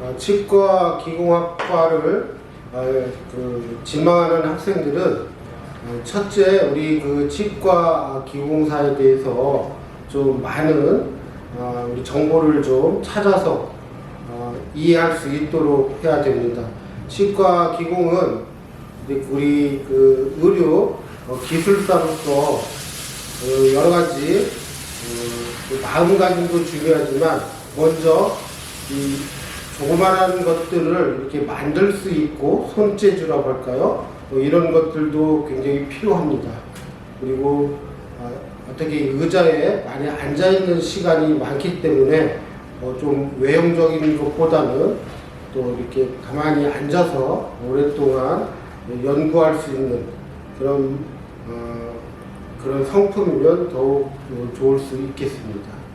어, 치과 기공학과를 어, 그 지망하는 학생들은 어, 첫째 우리 그 치과 기공사에 대해서 좀 많은 어, 우리 정보를 좀 찾아서 어, 이해할 수 있도록 해야 됩니다. 치과 기공은 우리 그 의료 어, 기술사로서 어, 여러 가지 어, 그 마음가짐도 중요하지만 먼저 이 조그마한 것들을 이렇게 만들 수 있고 손재주라고 할까요? 뭐 이런 것들도 굉장히 필요합니다. 그리고 어, 어떻게 의자에 많이 앉아 있는 시간이 많기 때문에 어, 좀 외형적인 것보다는 또 이렇게 가만히 앉아서 오랫동안 연구할 수 있는 그런 어, 그런 성품이면 더욱 어, 좋을 수 있겠습니다.